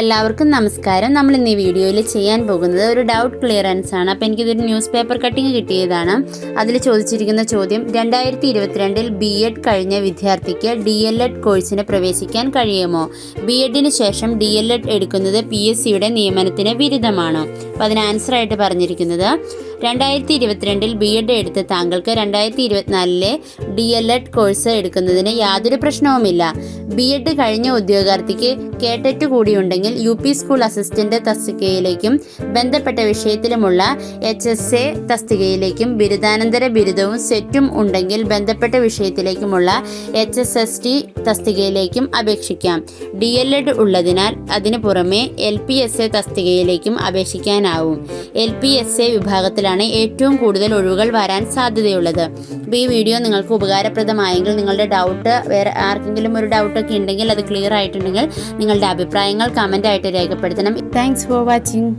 എല്ലാവർക്കും നമസ്കാരം. നമ്മൾ ഇന്ന് ഈ വീഡിയോയിൽ ചെയ്യാൻ പോകുന്നത് ഒരു ഡൗട്ട് ക്ലിയറൻസ് ആണ്. അപ്പോൾ എനിക്കിതൊരു ന്യൂസ് പേപ്പർ കട്ടിങ് കിട്ടിയതാണ്. അതിൽ ചോദിച്ചിരിക്കുന്ന ചോദ്യം രണ്ടായിരത്തി ഇരുപത്തിരണ്ടിൽ ബി എഡ് കഴിഞ്ഞ വിദ്യാർത്ഥിക്ക് ഡി എൽ എഡ് കോഴ്സിന് പ്രവേശിക്കാൻ കഴിയുമോ? ബി എഡിന് ശേഷം ഡി എൽ എഡ് എടുക്കുന്നത് പി എസ് സിയുടെ നിയമനത്തിന് വിരുദ്ധമാണോ? അപ്പോൾ അതിന് ആൻസറായിട്ട് പറഞ്ഞിരിക്കുന്നത് രണ്ടായിരത്തി ഇരുപത്തിരണ്ടിൽ ബി എഡ് എടുത്ത താങ്കൾക്ക് രണ്ടായിരത്തി ഇരുപത്തിനാലിലെ ഡി എൽ എഡ് കോഴ്സ് എടുക്കുന്നതിന് യാതൊരു പ്രശ്നവുമില്ല. ബി എഡ് കഴിഞ്ഞ ഉദ്യോഗാർത്ഥിക്ക് കേട്ടറ്റ് കൂടിയുണ്ടെങ്കിൽ യു പി സ്കൂൾ അസിസ്റ്റന്റ് തസ്തികയിലേക്കും ബന്ധപ്പെട്ട വിഷയത്തിലുമുള്ള എച്ച് എസ് എ തസ്തികയിലേക്കും ബിരുദാനന്തര ബിരുദവും സെറ്റും ഉണ്ടെങ്കിൽ ബന്ധപ്പെട്ട വിഷയത്തിലേക്കുമുള്ള എച്ച് എസ് എസ് ടി തസ്തികയിലേക്കും അപേക്ഷിക്കാം. ഡി എൽ എഡ് ഉള്ളതിനാൽ അതിനു പുറമെ എൽ പി എസ് എ തസ്തികയിലേക്കും അപേക്ഷിക്കാനാവും. എൽ പി എസ് എ വിഭാഗത്തിലാണ് ഏറ്റവും കൂടുതൽ ഒഴിവുകൾ വരാൻ സാധ്യതയുള്ളത്. അപ്പോൾ ഈ വീഡിയോ നിങ്ങൾക്ക് ഉപകാരപ്രദമായെങ്കിൽ നിങ്ങളുടെ ഡൗട്ട് വേറെ ആർക്കെങ്കിലും ഒരു ഡൗട്ടൊക്കെ ഉണ്ടെങ്കിൽ അത് ക്ലിയർ ആയിട്ടുണ്ടെങ്കിൽ നിങ്ങളുടെ അഭിപ്രായങ്ങൾ കമന്റ് ആയിട്ട് രേഖപ്പെടുത്തണം. Thanks for watching